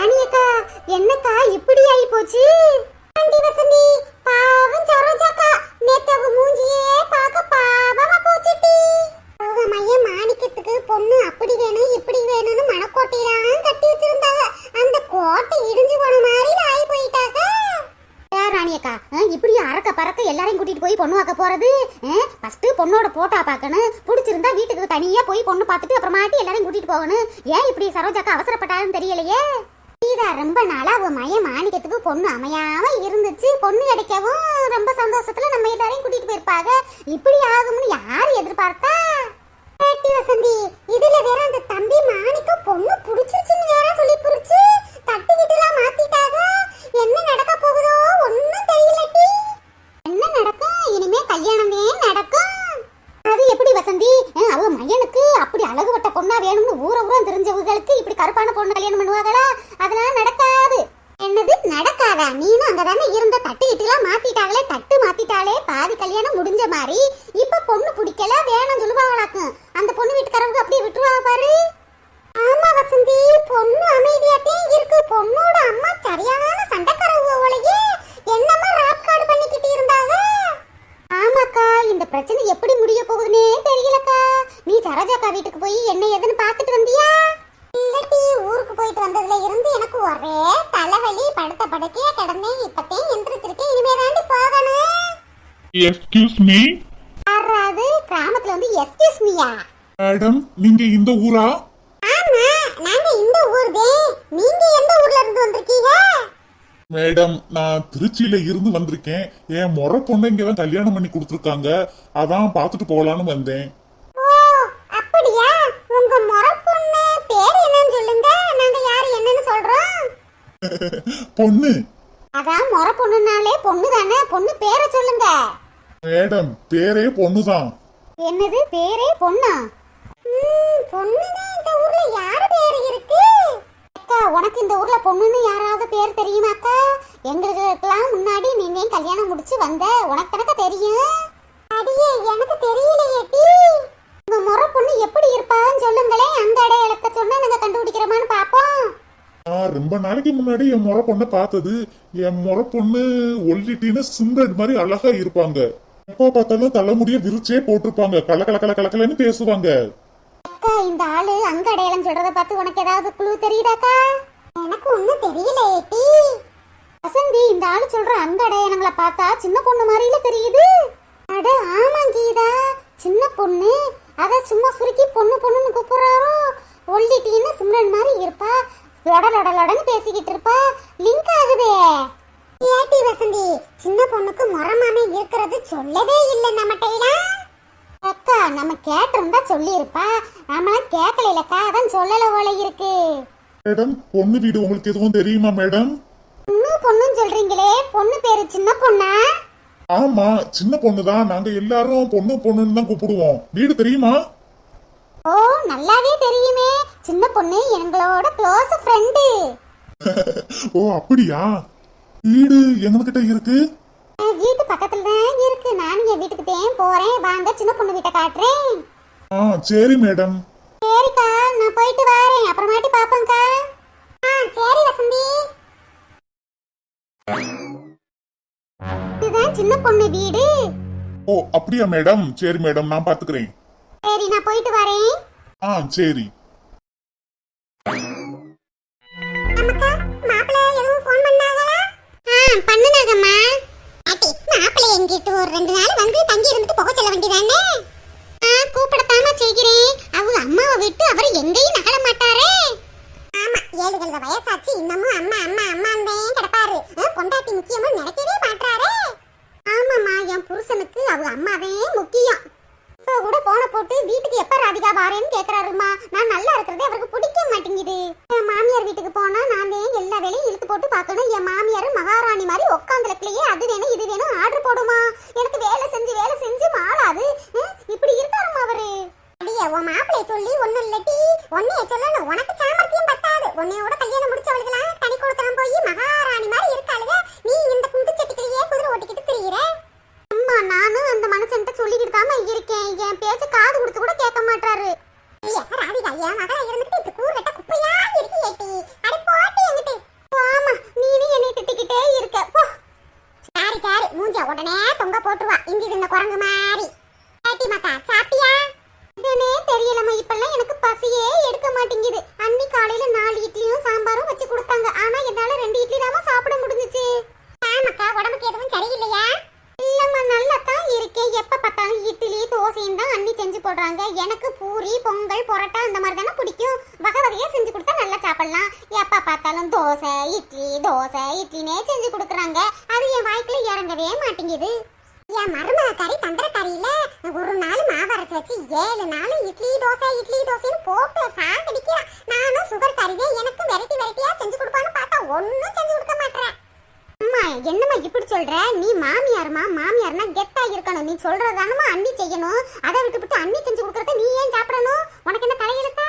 ராணியக்கா என்னக்கா இப்படி ஆயி போச்சு ஆண்டி வசந்தி பாவம் சரோஜாக்கா நேத்து அவ மூஞ்சியே பார்க்க பாவமா போச்சுட்டி. அவங்க மைய மாணிக்கத்துக்கு பொண்ணு அப்படி வேணும் இப்படி வேணும்னு மனக்கோட்டையெல்லாம் கட்டி வச்சிருந்தாங்க. அந்த கோட்டை இடிஞ்சு போன மாதிரி ஆகி போயிட்டாங்க ராணியக்கா இப்படி அறக்க பறக்க எல்லாரையும் கூட்டிட்டு போய் பொண்ணு பார்க்க போறது? ஃபர்ஸ்ட் பொண்ணோட போட்டா பார்க்கணும். பிடிச்சிருந்தா வீட்டுக்கு தனியா போய் பொண்ணு பார்த்துட்டு அப்புறமாட்டி எல்லாரையும் கூட்டிட்டு போகணும். ஏன் இப்படி சரோஜாக்கா அவசரப்பட்டாலும் தெரியலையே? சீதா ரொம்ப நாளா அவ மய மாணிக்கத்துக்கு பொண்ணு அமையாம இருந்துச்சு. பொண்ணு கிடைக்கவும் ரொம்ப சந்தோஷத்துல நம்ம எல்லாரையும் கூட்டிட்டு போயிருப்பாங்க இப்படி ஆகும்னு யாரு எதிர்பார்த்தா? பாட்டி வசந்தி இதுல வேற அந்த தம்பி மாணிக்கம் பொண்ணு புடிச்சிருச்சுன்னு வேற சொல்லி புடிச்சு தட்டு வீட்டுலாம் மாத்திட்டாங்க என்ன நடக்க போகுதோ ஒண்ணும் தெரியலட்டி என்ன நடக்கும்? இனிமே கல்யாணம் எப்படி வசந்தி. அவ மையனுக்கு அப்படி அழகு வட்ட பொண்ணா வேணும்னு ஊர ஊரம் தெரிஞ்சவங்களுக்கு இப்படி கருப்பான பொண்ணு கல்யாணம் பண்ணுவாங்களா? அதனால நடக்காது. என்னது? நடக்காதா? நீனும் அங்கதானே இருந்த தட்டு இட்டுலாம் மாத்திட்டாங்களே தட்டு மாத்திட்டாலே பாதி கல்யாணம் முடிஞ்ச மாதிரி இப்ப பொண்ணு பிடிக்கல வேணும் சொல்லுவாங்களாக்கும். அந்த பொண்ணு வீட்டுக்காரங்க அப்படியே விட்டுருவாங்க பாரு. ஆமா வசந்தி பொண்ணு அமைதியாட்டே இருக்கு. பொண்ணோட அம்மா சரியான சண்டைக்காரவங்க போலயே என்னமா ராப் கார்டு பண்ணிக்கிட்டு இருந்தாங்க ஆமாக்கா இந்த பிரச்சனை எப்படி முடிய போகுதுன்னே தெரியலக்கா நீ சரோஜாக்கா வீட்டுக்கு போய் என்ன ஏதுன்னு பார்த்துட்டு வந்தியா இல்லட்டி ஊருக்கு போயிட்டு வந்ததுல இருந்து எனக்கு ஒரே தலைவலி படுத்த படுக்கையா கிடந்தேன் இப்பத்தே எந்திரிச்சிருக்கேன் இனிமே தாண்டி போகணும் எக்ஸ்கியூஸ் மீ யாராவது கிராமத்துல வந்து எஸ்கியூஸ் மீயா மேடம் நீங்க இந்த ஊரா? ஆமா நாங்க இந்த ஊர் நீங்க எந்த ஊர்ல இருந்து வந்திருக்கீங்க? மேடம் நான் திருச்சியில இருந்து வந்திருக்கேன். என் முறை பொண்ணு இங்க தான் கல்யாணம் பண்ணி கொடுத்துருக்காங்க. அதான் பார்த்துட்டு போகலான்னு வந்தேன். ஓ அப்படியா? உங்க முறை பொண்ணு பேர் என்னன்னு சொல்லுங்க. நாங்க யாரு என்னன்னு சொல்றோம். பொண்ணு. அதான் முறை பொண்ணுனாலே பொண்ணு தானே பொண்ணு பேரை சொல்லுங்க. மேடம் பேரே பொண்ணுதான். என்னது பேரே பொண்ணா? பொண்ணுதான் இந்த ஊர்ல யார் பேர் இருக்கு? அக்கா உனக்கு இந்த ஊர்ல பொண்ணுன்னு யாராவது பேர் தெரியுமாக்கா எங்களுக்கெல்லாம் முன்னாடி நீங்க கல்யாணம் முடிச்சு வந்த உனக்கு எனக்கு தெரியும்? அடியே எனக்கு தெரியலையே டி. உங்க முறை பொண்ணு எப்படி இருப்பான்னு சொல்லுங்களேன் அந்த அடையாளத்தை சொன்னா நாங்க கண்டுபிடிக்கிறோமான்னு பாப்போம். நான் ரொம்ப நாளைக்கு முன்னாடி என் முறை பொண்ணை பார்த்தது என் முறை பொண்ணு ஒல்லிட்டின்னு சிங்கட் மாதிரி அழகா இருப்பாங்க. எப்போ பார்த்தாலும் தலைமுடிய விரிச்சே போட்டிருப்பாங்க. கல கல கல கலக்கலன்னு பேசுவாங்க. அக்கா இந்த ஆளு அங்க அடையாளம் சொல்றத பார்த்து உனக்கு ஏதாவது குழு தெரியுதாக்கா எனக்கு ஒண்ணும் தெரியல ஏட்டி. வசந்தி இந்த ஆளு சொல்ற அந்த அடையாளங்களை பார்த்தா சின்ன பொண்ணு மாதிரில தெரியுது. அட ஆமா கீதா. சின்ன பொண்ணு. அத சும்மா சுருக்கி பொண்ணு பொண்ணுன்னு கூப்பிடுறாரோ? ஒல்லிட்டின்னு சிம்ரன் மாதிரி இருப்பா. லொடலொடலொடன்னு பேசிக்கிட்டு இருப்பா. லிங்க் ஆகுதே. ஏட்டி வசந்தி? சின்ன பொண்ணுக்கு முறமாமே இருக்கிறது சொல்லவே இல்லை நம்மகிட்டலாம் அக்கா நம்ம கேட்டிருந்தா சொல்லியிருப்பா. நாமெல்லாம் கேட்கலக்கா அதான் சொல்லல போல இருக்கு. மேடம் பொண்ணு வீடு உங்களுக்கு எதுவும் தெரியுமா மேடம்? பொண்ணு பொண்ணுன்னு சொல்றீங்களே பொண்ணு பேரு சின்ன பொண்ணா? ஆமா சின்ன பொண்ணு தான் நாங்க எல்லாரும் பொண்ணு பொண்ணுன்னு தான் கூப்பிடுவோம். வீடு தெரியுமா? ஓ நல்லாவே தெரியுமே. சின்ன பொண்ணு எங்களோட க்ளோஸ் ஃப்ரெண்டு ஓ அப்படியா? வீடு எங்ககிட்ட இருக்கு? வீட்டு பக்கத்துல தான் இருக்கு. நானும் என் வீட்டுக்கு தேன் போறேன். வாங்க சின்ன பொண்ணு வீட்டை காட்டுறேன். ஆ சரி மேடம். சரிக்கா நான் போயிட்டு வரேன். அப்புறமாட்டி பாப்பேன்க்கா ஆ சரி வசந்தி இதுதான் சின்ன பொண்ணு வீடு. ஓ அப்படியா மேடம்? சரி மேடம் நான் பாத்துக்கிறேன். சரி நான் போயிட்டு வரேன். ஆ சரி. பண்ணுனாங்கம்மா ஆட்டி மாப்பிள்ளை எங்கிட்ட ஒரு ரெண்டு நாள் வந்து தங்கி இருந்துட்டு போக சொல்ல வேண்டியதானே? ஆ செய்கிறேன். அவங்க அம்மாவை விட்டு அவர் எங்கேயும் நகர மாட்டாரே. ஆமா ஏழு கழுத வயசாச்சு. இன்னமும் அம்மா அம்மா அம்மா கிடப்பாரு. ஆ, பொண்டாட்டி முக்கியமா நினைக்கவே மாட்டாரே ஆமாம்மா என் புருஷனுக்கு அவங்க அம்மாவே முக்கியம். இப்போ கூட போன போட்டு வீட்டுக்கு எப்ப ராதிகா வாரேன்னு கேக்குறாருமா? நான் நல்லா இருக்கிறதே அவருக்கு பிடிக்க மாட்டேங்குது. என் மாமியார் வீட்டுக்கு போனா நான் தான் எல்லா வேலையும் இழுத்து போட்டு பார்க்கணும். என் மாமியார் மகாராணி மாதிரி உட்காந்துலக்கிலேயே அது வேணும் இது வேணும் ஆர்டர் போடுமா எனக்கு வேலை செஞ்சு வேலை செஞ்சு மாளாது ஹம், இப்படி இருக்காருமா அவரு அடியே உன் மாப்பிளைய சொல்லி ஒண்ணும் இல்லட்டி உன்னைய சொல்லணும் உனக்கு சாமர்த்தியம் பத்தாது உன்னையோட கல்யாணம் முடிச்சவளுக்கெல்லாம் தனி கொடுத்தனம் போய் மகாராணி மாதிரி இருக்காளுங்க நீ இந்த குண்டு சட்டிக்கிலேயே குதிரை ஓட்டிக்கிட்டு திரியிற அம்மா நானும் அந்த மனுஷன்ட்ட சொல்லிக்கிட்டு தாமா இருக்கேன் என் பேச்ச காது கொடுத்து கூட கேட்க மாட்டாரு ராதிகா என் மகளா இருந்துட்டு இப்படி கூறு வெட்ட குப்பையா இருக்கு ஏட்டி அடி போட்டு என்கிட்ட இஞ்சி தின்ன குரங்கு மாதிரி ஏட்டி மக்கா சாப்பிட்டியா இதுனே தெரியலம்மா இப்பெல்லாம் பசியே எடுக்க மாட்டேங்குது அன்னி காலையில நாலு இட்லியும் சாம்பாரும் வச்சு கொடுத்தாங்க ஆனா என்னால ரெண்டு இட்லி தான் சாப்பிட முடிஞ்சுச்சு ஆமாக்கா உடம்புக்கு எதுவும் சரியில்லையா இல்லம்மா நல்லா தான் இருக்கேன் எப்ப பார்த்தாலும் இட்லி தோசையும் தான் அண்ணி செஞ்சு போடுறாங்க எனக்கு பூரி பொங்கல் பரோட்டா அந்த மாதிரி தானே பிடிக்கும் வகை வகையா செஞ்சு கொடுத்தா நல்லா சாப்பிடலாம் எப்ப பார்த்தாலும் தோசை இட்லி தோசை இட்லினே செஞ்சு கொடுக்குறாங்க அது என் வாய்க்குள்ள இறங்கவே மாட்டேங்குது என் மருமக கறி தந்திரக்கறி இல்ல ஒரு நாள் மாவு அரைச்சு வச்சு ஏழு நாள் இட்லி தோசை இட்லி தோசைன்னு போட்டு சாகடிக்கிறான் நானும் சுகர் கறிவே எனக்கு வெரைட்டி வெரைட்டியா செஞ்சு கொடுப்பான்னு பார்த்தா ஒன்னும் செஞ்சு கொடுக்க மாட்டேன் அம்மா என்னம்மா இப்படி சொல்ற நீ மாமியாருமா மாமியார்னா கெத்தா இருக்கணும். நீ சொல்றதானமா அண்ணி செய்யணும். அதை விட்டுவிட்டு அண்ணி செஞ்சு கொடுக்கறத நீ ஏன் சாப்பிடணும்? உனக்கு என்ன தலையெழுத்தா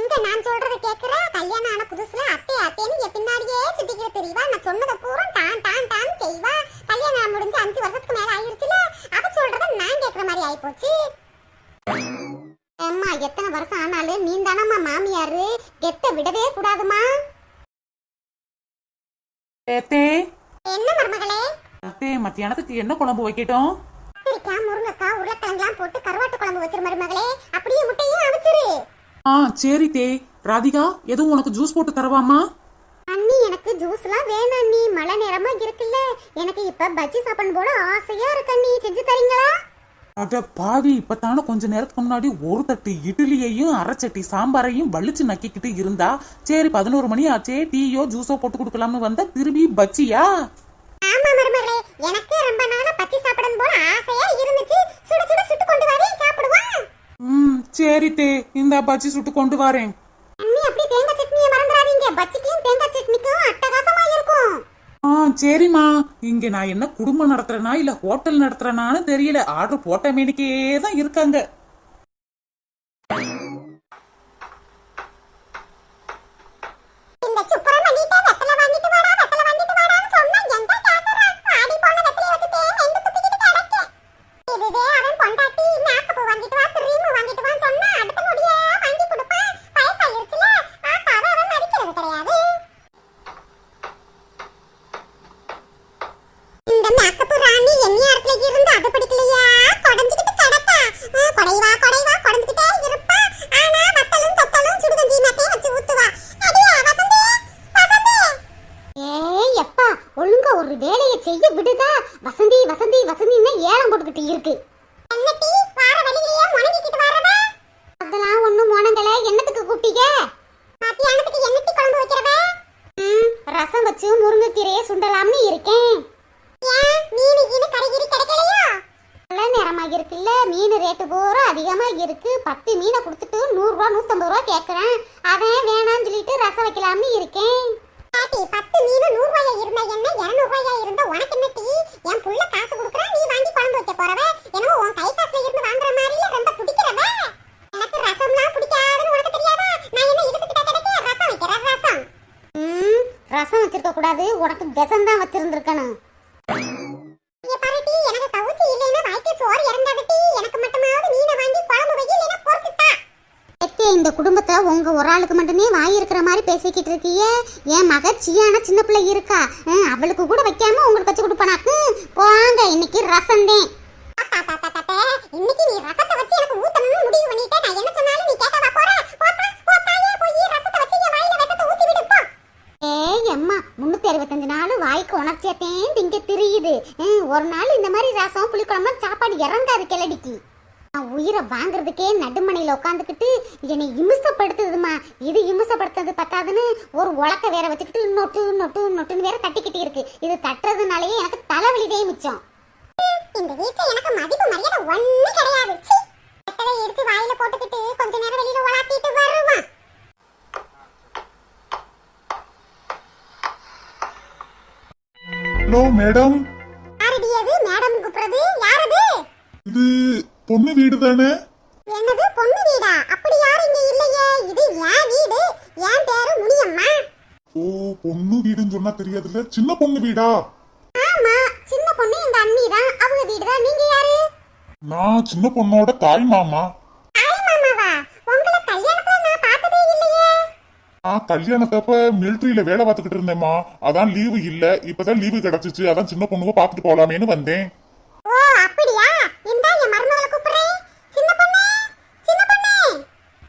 இங்க நான் சொல்றத கேக்குற? கல்யாணம் ஆன புதுசுல அத்தை அத்தைன்னு என் பின்னாடியே சுத்திக்கிற தெரியவா நான் சொன்னதை பூரா டான் டான் டான் செய்வா. கல்யாணம் முடிஞ்சு அஞ்சு வருஷத்துக்கு மேல ஆயிருச்சுல அவ சொல்றத நான் கேக்குற மாதிரி ஆயிப்போச்சு. அம்மா எத்தனை வருஷம் ஆனாலும் நீ தானம்மா மாமியாரு கெத்த விடவே கூடாதுமா என்ன மருமகளே? அத்தே மத்தியானத்துக்கு என்ன குழம்பு வைக்கட்டும்? கத்திரிக்காய் முருங்கைக்காய் உருளைக்கிழங்குலாம் போட்டு கருவாட்டு குழம்பு வச்சிரு மருமகளே. அப்படியே முட்டையும் அவிச்சிரு. ஆ சரி தே. ராதிகா எதுவும் உனக்கு ஜூஸ் போட்டு தரவாமா? அண்ணி எனக்கு ஜூஸ்லாம் வேணாம் அண்ணி. மழை நேரமா இருக்குல்ல. எனக்கு இப்ப பஜ்ஜி சாப்பிடணும் போல ஆசையா இருக்கு அண்ணி. செஞ்சு தரீங்களா? அட பாவி இப்பத்தான கொஞ்ச நேரத்துக்கு முன்னாடி ஒரு தட்டு இட்லியையும் அரைச்சட்டி சாம்பாரையும் வலிச்சு நக்கிக்கிட்டு இருந்தா. சரி பதினோரு மணி ஆச்சே. டீயோ ஜூஸோ போட்டு கொடுக்கலாம்னு வந்தா திரும்பி பச்சியா ஆமா மருமகளே எனக்கு ரொம்ப நாளா பஜ்ஜி சாப்பிடணும் போல ஆசையா இருந்துச்சு. சுட சுட சுட்டு கொண்டு வரே சாப்பிடுவான் ம் சரி தே இந்த பச்சி சுட்டு கொண்டு வரேன். அண்ணி அப்படியே தேங்காய் சட்னியை மறந்துடாதீங்க. பஜ்ஜிக்கும் தேங்காய் சட்னிக்கும் அட்டகாசமா இருக்கும். ஆ சரிம்மா. இங்க நான் என்ன குடும்பம் நடத்துறேனா இல்ல ஹோட்டல் நடத்துறேனான்னு தெரியல. ஆர்டர் போட்ட மேனிக்கே தான் இருக்காங்க. ஒழுங்கா ஒரு வேலையை செய்ய விடுதா? வசந்தி வசந்தி வசந்தின்னு ஏலம் போட்டுக்கிட்டு இருக்கு. அதெல்லாம் ஒண்ணும் முணங்கல என்னத்துக்கு கூப்பிட்டீங்க? ரசம் வச்சு முருங்கைக்கீரையை சுண்டலாம்னு இருக்கேன். இருக்குல்ல. மீன் ரேட்டு பூரா அதிகமா இருக்கு. பத்து மீனை கொடுத்துட்டு நூறு ரூபா நூத்தம்பது ரூபா கேக்குறேன். அதான் வேணாம்னு சொல்லிட்டு ரசம் வைக்கலாம்னு இருக்கேன். பாட்டி பத்து மீன் நூறு ரூபாயா இருந்தா என்ன இருநூறு ரூபாயா இருந்தா உனக்கு என்ன டீ? என் புள்ள காசு கொடுக்குறா நீ வாங்கி குழம்பு வைக்க போறவ? என்னமோ உன் கை காசுல இருந்து வாங்குற மாதிரியே ரொம்ப பிடிக்கிறவ? எனக்கு ரசம்லாம் பிடிக்காதுன்னு உனக்கு தெரியாதா? நான் என்ன இதுக்கு கிட்ட கிடைக்க? ரசம் வைக்கிறேன் ரசம். ரசம் வச்சிருக்க கூடாது. உனக்கு விஷம் தான் வச்சிருந்திருக்கணும். உங்க ஒரு ஆளுக்கு மட்டுமே வாய் இருக்கிற மாதிரி பேசிக்கிட்டு இருக்கீங்க என் மக சியான சின்ன பிள்ளை இருக்கா? அவளுக்கு கூட வைக்காம உங்களுக்கு வச்சு கொடுப்பனாக்கு போங்க இன்னைக்கு ரசம் தான். இன்னைக்கு நீ ரசத்தை வச்சு எனக்கு ஊத்தணும்னு முடிவு பண்ணிட்ட நான் என்ன சொன்னாலும் நீ கேட்கவா? போற முன்னூத்தி அறுபத்தஞ்சு நாள் வாய்க்கு உணர்ச்சியத்தையும் திங்க திரியுது. ஒரு நாள் இந்த மாதிரி ரசம் புளிக்குழம்பு சாப்பாடு இறங்காது கிளடிக்கு. நான் உயிரை வாங்குறதுக்கே நடுமனையில உட்காந்துக்கிட்டு என்னை இமுசப்படுத்துதுமா? இது இமுசப்படுத்துறது பத்தாதுன்னு ஒரு உலக்க வேற வச்சுக்கிட்டு நொட்டு நொட்டு நொட்டுன்னு வேற தட்டிக்கிட்டு இருக்கு. இது தட்டுறதுனாலயே எனக்கு தலைவலிதே மிச்சம். இந்த வீட்டுல எனக்கு மதிப்பு மரியாதை ஒண்ணு கிடையாது. எடுத்து வாயில போட்டுக்கிட்டு கொஞ்ச நேரம் வெளியில உலாத்திட்டு வருவான் ஹலோ மேடம். யாரடி அது? மேடம் கூப்பிடுறது? யாரது? இது பொண்ணு வீடு தானே? என்னது பொண்ணு வீடா? அப்படி யாரும் இங்க இல்லையே? இது என் வீடு? என் பேரு முனியம்மா? ஓ பொண்ணு வீடுன்னு சொன்னா தெரியாதுல்ல? சின்ன பொண்ணு வீடா? ஆமா சின்ன பொண்ணு எங்க அண்ணி தான். அவங்க வீடு தான். நீங்க யாரு? நான் சின்ன பொண்ணோட தாய் மாமா. தாய் மாமாவா? உங்களை கல்யாணத்துல நான் பார்த்ததே இல்லையே. நான் கல்யாணத்தப்ப மிலிட்ரியில வேலை பார்த்துக்கிட்டு இருந்தேம்மா. அதான் லீவு இல்ல. இப்பதான் லீவு கிடைச்சிச்சு. அதான் சின்ன பொண்ணுவ பார்த்துட்டு போலாமேன்னு வந்தேன். ஓ அப்படி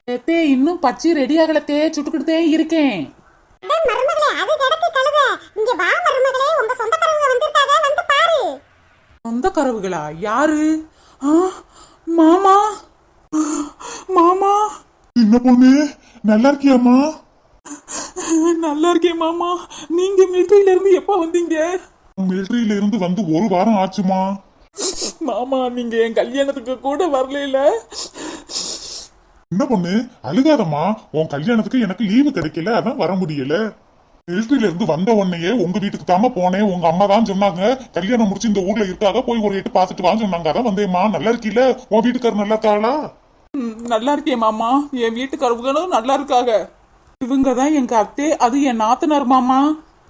ஏத்தே இன்னும் பச்சி ரெடி ஆகலத்தே சுட்டுக்கிட்டே இருக்கேன். அட மருமகளே அது கிடக்கு கழுத இங்க வா மருமகளே உங்க சொந்தக்காரங்க வந்திருக்காங்க வந்து பாரு. சொந்த கரவுகளா? யாரு? ஆ, மாமா? மாமா? சின்ன பொண்ணு? நல்லா இருக்கியாம்மா? நல்லா இருக்கேன் மாமா. நீங்க மிலிட்டரியில இருந்து எப்ப வந்தீங்க? மிலிட்டரியில இருந்து வந்து ஒரு வாரம் ஆச்சுமா மாமா நீங்க என் கல்யாணத்துக்கு கூட வரல என்ன பொண்ணு? அழுகாதம்மா. உன் கல்யாணத்துக்கு எனக்கு லீவு கிடைக்கல. அதான் வர முடியல. மிலிட்டரியில இருந்து வந்த உடனேயே உங்க வீட்டுக்கு தாம போனேன். உங்க அம்மா தான் சொன்னாங்க. கல்யாணம் முடிச்சு இந்த ஊர்ல இருக்காக போய் ஒரு எட்டு பார்த்துட்டு வான்னு சொன்னாங்க. அதான் வந்தேம்மா. நல்லா இருக்கீல? உன் வீட்டுக்காரர் நல்லா இருக்காளா? நல்லா இருக்கேன் மாமா. என் வீட்டுக்காரவங்களும் நல்லா இருக்காங்க இவங்க தான் எங்க அத்தே அது என் நாத்தனார் மாமா.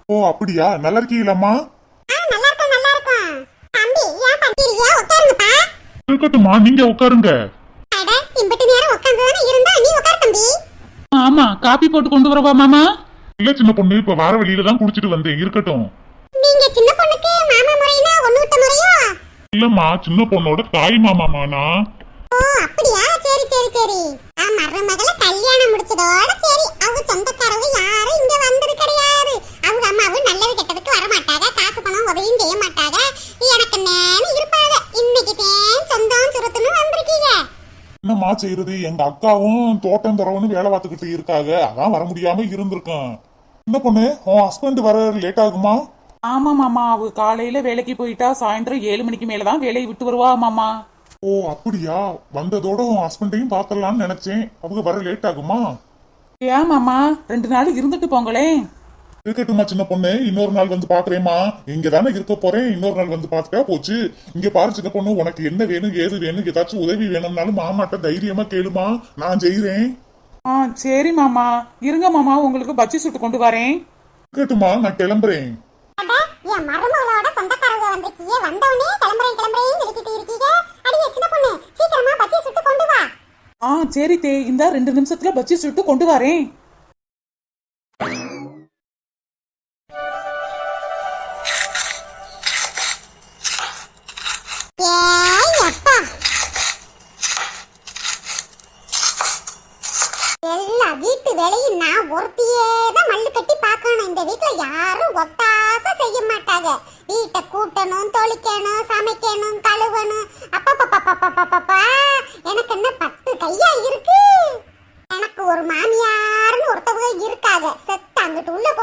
ஓ அப்படியா? நல்லா இருக்கீங்களாம்மா? ஆ நல்லா இருக்கும் நல்லா இருக்கும். தம்பி ஏன் பண்றீங்க? உட்காருங்கப்பா. இருக்கட்டும்மா நீங்க உட்காருங்க. ஆமா காப்பி போட்டு கொண்டு வரவா மாமா? இல்ல சின்ன பொண்ணு இப்ப வார வழியில தான் குடிச்சிட்டு வந்தேன் இருக்கட்டும். நீங்க சின்ன பொண்ணுக்கு மாமா முறைனா ஒண்ணு விட்ட முறையோ? இல்லம்மா சின்ன பொண்ணோட தாய் மாமாமா நான் ஓ அப்படியா? சரி சரி சரி. ஆ மருமகள கல்யாணம் முடிச்சதோட சரி. அவங்க சொந்தக்காரங்க யாரும் இங்க வந்தது கிடையாது. அவங்க அம்மாவும் நல்லது கெட்டதுக்கு வர மாட்டாங்க காசு பணம் உதவியும் செய்ய மாட்டாங்க. எனக்கு நேரம் இருப்பாங்க. இன்னைக்கு தேன் சொந்தம் சுரத்துன்னு வந்திருக்கீங்க. என்னம்மா செய்யறது எங்க அக்காவும் தோட்டம் தரவுன்னு வேலை பார்த்துக்கிட்டு இருக்காங்க. அதான் வர முடியாம இருந்திருக்கேன். என்ன பொண்ணு? உன் ஹஸ்பண்ட் வர லேட் ஆகுமா? ஆமா மாமா. அவ காலையில வேலைக்கு போயிட்டா சாயந்தரம் ஏழு மணிக்கு மேலதான் வேலையை விட்டு வருவா மாமா. ஓ அப்படியா? வந்ததோட உன் ஹஸ்பண்டையும் பார்த்துடலாம்னு நினைச்சேன். அவங்க வர லேட் ஆகுமா? ஏன் மாமா? ரெண்டு நாள் இருந்துட்டு போங்களேன். இருக்கட்டுமா சின்ன பொண்ணு? இன்னொரு நாள் வந்து பாக்குறேம்மா. இங்க தானே இருக்க போறேன். இன்னொரு நாள் வந்து பார்த்துட்டா போச்சு. இங்க பாரு சின்ன பொண்ணு உனக்கு என்ன வேணும் ஏது வேணும் ஏதாச்சும் உதவி வேணும்னாலும் மாமாட்ட தைரியமா கேளுமா. நான் செய்றேன். ஆ சரி மாமா. இருங்க மாமா உங்களுக்கு பச்சி சுட்டு கொண்டு வரேன். இருக்கட்டுமா நான் கிளம்புறேன். அட என் மருமகளோட சொந்தக்காரங்க வந்திருக்கீங்க. வந்தவனே கிளம்புறேன் கிளம்புறேன் சொல்லிக்கிட்டு இருக்கீங்க. அடியே சின்ன பொண்ணு சீக்கிரமா பச்சி சுட்டு கொண்டு வா. ஆ சரி தே. இந்த ரெண்டு நிமிஷத்துல பச்சி சுட்டு கொண்டு வரேன்.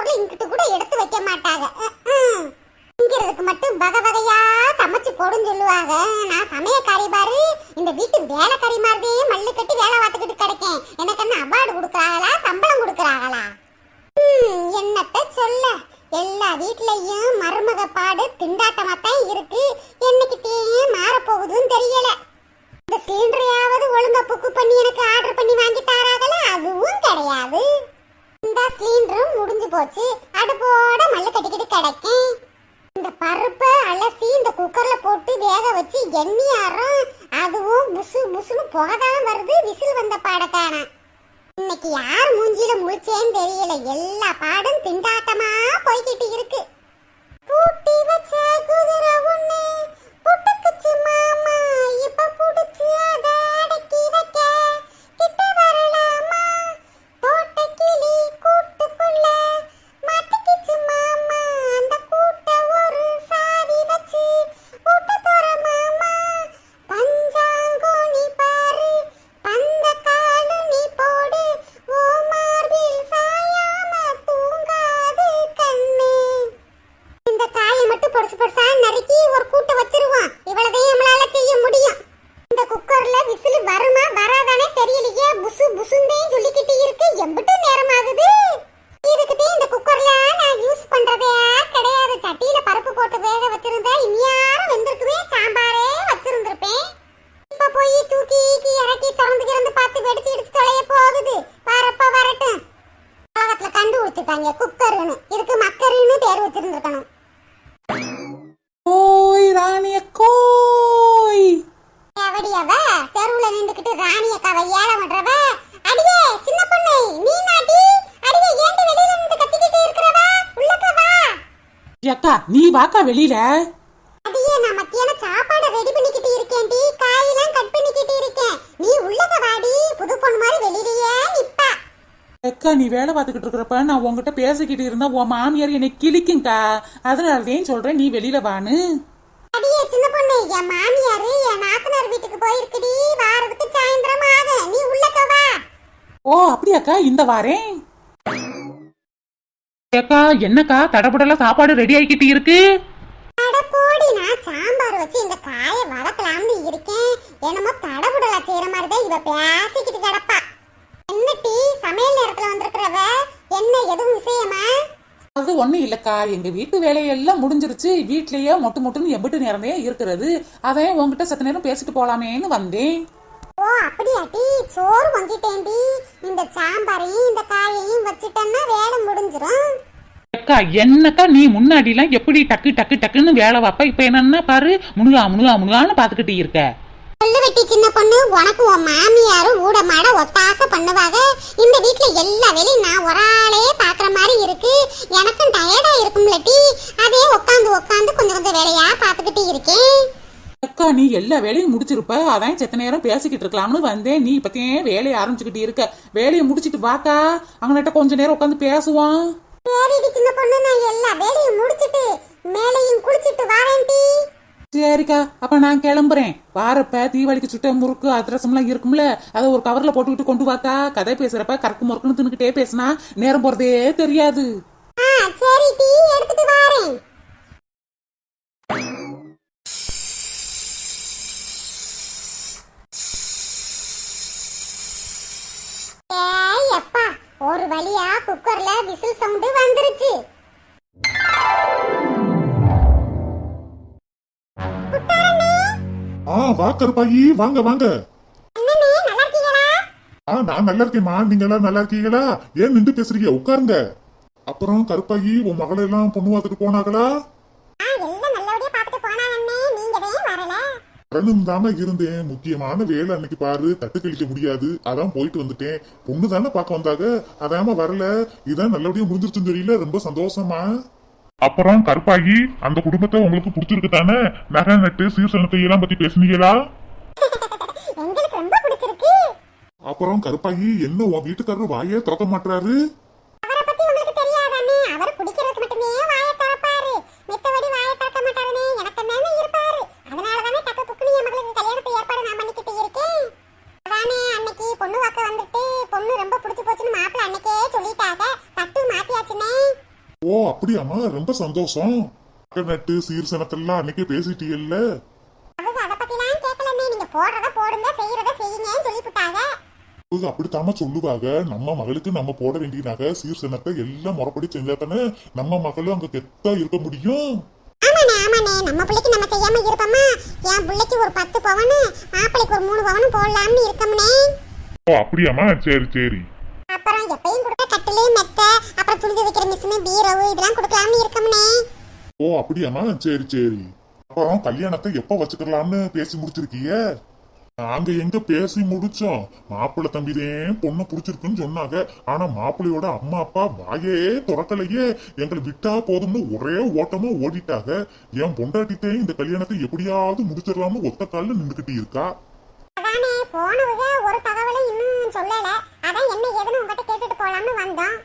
பொருள் இங்கிட்டு கூட எடுத்து வைக்க மாட்டாங்க. திங்கிறதுக்கு மட்டும் வகை வகையா சமைச்சு போடுன்னு சொல்லுவாங்க. நான் சமயக்காரி பாரு இந்த வீட்டு வேலைக்காரி மாதிரியே மல்லு கட்டி வேலை பார்த்துக்கிட்டு கிடைக்கேன். எனக்கு என்ன அவார்டு கொடுக்குறாங்களா சம்பளம் கொடுக்குறாங்களா? என்னத்த சொல்ல? எல்லா வீட்லயும் மருமக பாடு திண்டாட்டமா தான் இருக்கு. என்னைக்கிட்டே மாறப்போகுதுன்னு தெரியல. இந்த சிலிண்டரையாவது ஒழுங்கா புக்கு பண்ணி எனக்கு ஆர்டர் பண்ணி வாங்கி தாராங்களா? அதுவும் கிடையாது. இந்த சிலிண்டரும் முடிஞ்சு போச்சு. அடுப்போட மல்லு கட்டிக்கிட்டு கிடைக்கும் இந்த பருப்பை அலசி இந்த குக்கர்ல போட்டு வேக வச்சு எண்ணெயாரம் அதுவும் புசு புசுன்னு புகதான் வருது விசில் வந்த பாடக்கான இன்னைக்கு யார் மூஞ்சில முழிச்சேன்னு தெரியல. எல்லா பாடும் திண்டாட்டமா போய்கிட்டு இருக்கு. பூட்டி வச்ச குதிரை ஒண்ணு புட்டுக்குச்சு மாமா. இப்ப புடிச்சு அதை பெருசு பெருசா நறுக்கி ஒரு கூட்ட வச்சிருவோம் இவ்வளவுதான் நம்மளால செய்ய முடியும். இந்த குக்கர்ல விசில் வருமா வராதானே தெரியலையே. புசு புசுந்தே சொல்லிக்கிட்டு இருக்கு. எம்பிட்டு நேரம் ஆகுது இதுக்குதே இந்த குக்கர்ல நான் யூஸ் பண்றதே கிடையாது. சட்டியில பருப்பு போட்டு வேக வச்சிருந்தா இனியாரும் வெந்திருக்குமே. சாம்பாரே வச்சிருந்திருப்பேன். இப்ப போய் தூக்கி ஈக்கி இறக்கி திறந்து திறந்து பார்த்து வெடிச்சு இடிச்சு தொலைய போகுது. வரப்ப வரட்டும். உலகத்துல கண்டுபிடிச்சிருக்காங்க குக்கர்னு. இதுக்கு மக்கருன்னு பேர் வச்சிருந்திருக்கணும். ஓய் ராணிய கோய். எவடியவ தெருவுல நின்றுக்கிட்டு ராணி அக்காவை ஏழ பண்றவ அடியே சின்ன பொண்ணு நீ நாட்டி அடியே ஏண்டி வெளியில நின்று கத்திக்கிட்டு இருக்கிறவ? உள்ளக்க வா. அக்கா நீ வாக்கா வெளியில. அடியே நான் மத்தியான சாப்பாடு ரெடி பண்ணிக்கிட்டு இருக்கேன்டி காயெல்லாம் கட் பண்ணிக்கிட்டு இருக்கேன். நீ உள்ளக்க வாடி புது பொண்ணு மாதிரி வெளியிலயே அக்கா நீ வேலை பார்த்துக்கிட்டு இருக்கிறப்ப நான் உன்கிட்ட பேசிக்கிட்டு இருந்தா உன் மாமியார் என்னை கிழிக்கும்க்கா அதனாலதான் சொல்றேன் நீ வெளியில வான்னு. என் மாமியாரு என் நாத்தனார் வீட்டுக்கு போயிருக்குடி. வாரத்துக்கு சாயந்தரம் ஆகும் நீ உள்ளக்க வா. ஓ அப்படியாக்கா? இந்த வாரேன். அக்கா என்னக்கா? தடபுடல சாப்பாடு ரெடி ஆகிக்கிட்டு இருக்கு. அட போடி நான் சாம்பார் வச்சு இந்த காயை வதக்கலாம்னு இருக்கேன். என்னமோ தடபுடலா செய்யற மாதிரி தான் இவ பேசிக்கிட்டு கிடப்பா என்ன டீ சமையல் நேரத்துல வந்திருக்கிறவ என்ன எதுவும் விஷயமா ஒண்ணும் இல்லக்கா. எங்க வீட்டு வேலையெல்லாம் முடிஞ்சிருச்சு. வீட்லயே மொட்டு மொட்டுன்னு எம்பிட்டு நேரமே இருக்கிறது. அதையும் உன்கிட்ட சத்த நேரம் பேசிட்டு போலாமேன்னு வந்தேன். ஓ அப்படியா டீ சோறு வாங்கிட்டேன்டி இந்த சாம்பாரையும் இந்த காயையும் வச்சுட்டேன்னா வேலை முடிஞ்சிரும். அக்கா என்னக்கா நீ முன்னாடி எல்லாம் எப்படி டக்கு டக்கு டக்குன்னு வேலை வைப்ப? இப்ப என்னன்னா பாரு முனுகா முனுகா முனுகான்னு பாத்துக்கிட்டு இருக்க. பொண்ணு உனக்கு உன் மாமியாரும் ஊட மாட ஒத்தாசை பண்ணுவாங்க. இந்த வீட்ல எல்லா வேலையும் நான் ஒரு ஆளே பாக்குற மாதிரி இருக்கு. எனக்கும் டயர்டா இருக்கும்ல டீ. அதே உட்காந்து உட்காந்து கொஞ்சம் கொஞ்சம் வேலையா பாத்துக்கிட்டு இருக்கேன். அக்கா நீ எல்லா வேலையும் முடிச்சிருப்ப. அதான் செத்த நேரம் பேசிக்கிட்டு இருக்கலாம்னு வந்தேன். நீ இப்பத்தையே வேலையை ஆரம்பிச்சுக்கிட்டு இருக்க. வேலையை முடிச்சிட்டு வாக்கா. அங்ககிட்ட கொஞ்ச நேரம் உட்காந்து பேசுவோம். சரிடி சின்ன பொண்ணு நான் எல்லா வேலையும் முடிச்சிட்டு மேலையும் குளிச்சிட்டு வரேன் சரிக்கா அப்ப நான் கிளம்புறேன். வாரப்ப தீபாவளிக்கு சுட்ட முறுக்கு அதிரசம்லாம் இருக்கும்ல அதை ஒரு கவர்ல போட்டுக்கிட்டு கொண்டு வாக்கா? கதை பேசுறப்ப கறக்கு முறுக்குன்னு தின்னுக்கிட்டே பேசினா நேரம் போறதே தெரியாது. அப்பா ஒரு வழியா குக்கர்ல விசில் சவுண்ட் வந்துருச்சு. ஆ வா கருப்பாயி வாங்க வாங்க? ஆ நான் நல்லா இருக்கேம்மா. நீங்க எல்லாம் நல்லா இருக்கீங்களா? ஏன் நின்று பேசுறீங்க? உட்காருங்க. அப்புறம் கருப்பாயி உன் மகளை எல்லாம் பொண்ணு பார்த்துட்டு போனாங்களா? வரணும் தானே இருந்தேன். முக்கியமான வேலை அன்னைக்கு பாரு. தட்டு கழிக்க முடியாது. அதான் போயிட்டு வந்துட்டேன். பொண்ணு தானே பார்க்க வந்தாங்க. அதாம வரல. இதான் நல்லபடியா முடிஞ்சிருச்சுன்னு தெரியல. ரொம்ப சந்தோஷமா அப்புறம் கருப்பாகி அந்த குடும்பத்தை உங்களுக்கு பிடிச்சிருக்கு தானே? நகை நட்டு சீர்சனத்தை எல்லாம் பத்தி பேசுனீங்களா? எங்களுக்கு ரொம்ப பிடிச்சிருக்கு. அப்புறம் கருப்பாகி என்ன உன் வீட்டுக்காரர் வாயே திறக்க மாட்டாரு அவரை பத்தி உங்களுக்கு தெரியாதானே அவர் குடிக்கிறதுக்கு மட்டுமே வாயை திறப்பாரு மித்தபடி வாயை திறக்க மாட்டாருனே எனக்கு என்னன்னு இருப்பாரு அதனால தானே டக்கு புக்குனு என் மகளுக்கு கல்யாணத்தை ஏற்பாடு நான் பண்ணிக்கிட்டு இருக்கேன் அதானே அன்னைக்கு பொண்ணு வாக்க வந்துட்டு பொண்ணு ரொம்ப பிடிச்சு போச்சுன்னு மாப்பிள்ளை அன்னைக்கே சொல்லிட்டாங்க தட்டு மாத்தியாச்சுனே ஓ அப்படியாம்மா ரொம்ப சந்தோஷம். நட்டு சீர்சனத்தெல்லாம் அன்னைக்கே அப்படித்தாம சொல்லுவாங்க. நம்ம மகளுக்கு நம்ம போட வேண்டிய நகை சீர்சனத்தை எல்லாம் முறைப்படி செஞ்சா தானே நம்ம மகளும் அங்க கெத்தா இருக்க முடியும்? நம்ம பிள்ளைக்கு நம்ம செய்யாம இருப்போமா? என் பிள்ளைக்கு ஒரு பத்து பவனு மாப்பிள்ளைக்கு ஒரு மூணு பவனு போடலாம்னு இருக்கோம்னே. ஓ அப்படியாம்மா? சரி சரி. அப்புறம் எப்பயும் கட்டிலு மெத்த அப்புறம் துணி வைக்கிற மிஷினு பீரவு இதெல்லாம் கொடுக்கலாம்னு இருக்கோம்னே. ஓ அப்படியாம்மா சரி சரி. அப்புறம் கல்யாணத்தை எப்ப வச்சுக்கலாம்னு பேசி முடிச்சிருக்கீங்க நாங்க எங்க பேசி முடிச்சோம். மாப்பிள்ளை தம்பிதான் பொண்ணு பிடிச்சிருக்குன்னு சொன்னாங்க. ஆனா மாப்பிள்ளையோட அம்மா அப்பா வாயே திறக்கலையே. எங்களை விட்டா போதும்னு ஒரே ஓட்டமா ஓடிட்டாங்க. என் பொண்டாட்டித்தே இந்த கல்யாணத்தை எப்படியாவது முடிச்சிடலாம்னு ஒத்த கால்ல நின்றுகிட்டு இருக்கா. ஒரு தகவலும் இன்னும் சொல்லல. அதான் என்ன ஏதுன்னு உங்ககிட்ட கேட்டுட்டு போலாம்னு வந்தோம்.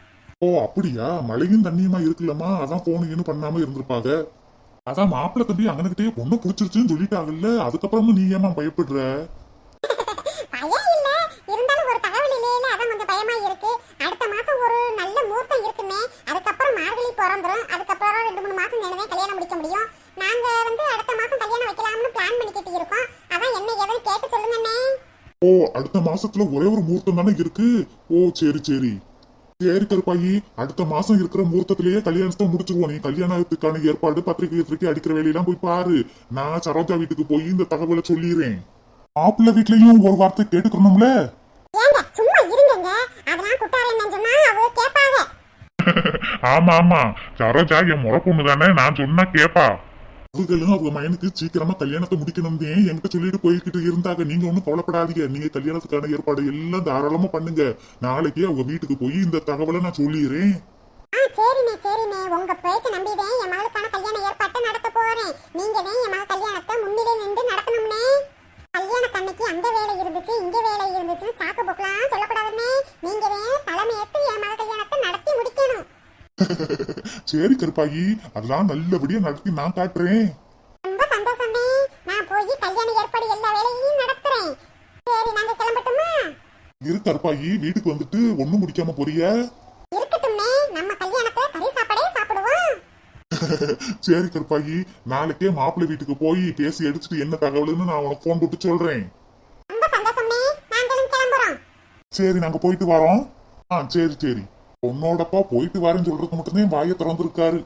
ஓ அப்படியா? மழையும் தண்ணியுமா இருக்குல்லம்மா? அதான் போனீங்கன்னு பண்ணாம இருந்திருப்பாங்க அதான் மாப்பிள்ளை தம்பி அங்கனுக்கிட்டே பொண்ணு பிடிச்சிருச்சுன்னு சொல்லிட்டாங்கல்ல. அதுக்கப்புறமும் நீ ஏமா பயப்படுற? பயம் இல்ல. இருந்தாலும் ஒரு தகவல் இல்லையில அதான் கொஞ்சம் பயமா இருக்கு. அடுத்த மாசம் ஒரு நல்ல முகூர்த்தம் இருக்குமே. அதுக்கப்புறம் மார்கழி பிறந்துரும். அதுக்கப்புறம் ரெண்டு மூணு மாசம் நினைவே கல்யாணம் முடிக்க முடியும். நாங்க வந்து அடுத்த மாசம் கல்யாணம் வைக்கலாம்னு பிளான் பண்ணிக்கிட்டு இருக்கோம். அதான் என்ன ஏதுன்னு கேட்டு சொல்லுங்கண்ணே. ஓ அடுத்த மாசத்துல ஒரே ஒரு முகூர்த்தம் தானே இருக்கு? ஓ சரி சரி. சரி கருப்பாயி. அடுத்த மாசம் இருக்கிற முகூர்த்தத்திலேயே கல்யாணத்தை முடிச்சிருவோம். நீ கல்யாணத்துக்கான ஏற்பாடு பத்திரிகை பத்திரிக்கை அடிக்கிற வேலையெல்லாம் போய் பாரு. நான் சரோஜா வீட்டுக்கு போய் இந்த தகவலை சொல்லிடுறேன். மாப்பிள்ளை வீட்லயும் ஒரு வார்த்தை கேட்டுக்கணும்ல? ஆமா ஆமா. சரோஜா என் முறை பொண்ணு தானே. நான் சொன்னா கேப்பா. அவங்களும் அவங்க மயனுக்கு சீக்கிரமா கல்யாணத்தை முடிக்கணும் என்கிட்ட சொல்லிட்டு போய்கிட்டு இருந்தாங்க. நீங்க ஒண்ணும் கவலைப்படாதீங்க. நீங்க கல்யாணத்துக்கான ஏற்பாடு எல்லாம் தாராளமா பண்ணுங்க. நாளைக்கு அவங்க வீட்டுக்கு போய் இந்த தகவலை நான் சொல்லிடுறேன். ஆ சரிண்ணே சரிண்ணே. உங்க பேச்ச நம்பிதான் என் மகளுக்கான கல்யாண ஏற்பாட்டை நடத்த போறேன். நீங்க தான் என் மகள் கல்யாணத்தை முன்னிலை நின்று நடத்தணும்னே. கல்யாண வேலை இருந்துச்சு இங்க வேலை இருந்துச்சுன்னு சாக்கு போக்கலாம் சொல்லக்கூடாதுன்னே நீங்க தான் தலைமையேற்று என் மகள் சரி கருப்பாயி அதெல்லாம் நல்லபடியா நடத்தி நான் காட்டுறேன். ரொம்ப சந்தோஷமே. நான் போய் கல்யாண ஏற்பாடு எல்லா வேலையும் நடத்துறேன். சரி நாங்க கிளம்பட்டுமா? இரு கருப்பாயி வீட்டுக்கு வந்துட்டு ஒண்ணும் முடிக்காம போறிய. இருக்கட்டும்னே நம்ம கல்யாணத்துல கறி சாப்பாடே சாப்பிடுவோம். சரி கருப்பாயி நாளைக்கே மாப்பிள்ளை வீட்டுக்கு போய் பேசி எடுத்துட்டு என்ன தகவல்னு நான் உனக்கு போன் போட்டு சொல்றேன். ரொம்ப சந்தோஷமே. நாங்களும் கிளம்புறோம். சரி நாங்க போயிட்டு வரோம். ஆ சரி சரி. உன்னோடப்பா போயிட்டு வரேன்னு சொல்றதுக்கு மட்டும்தான் வாயை திறந்திருக்காரு.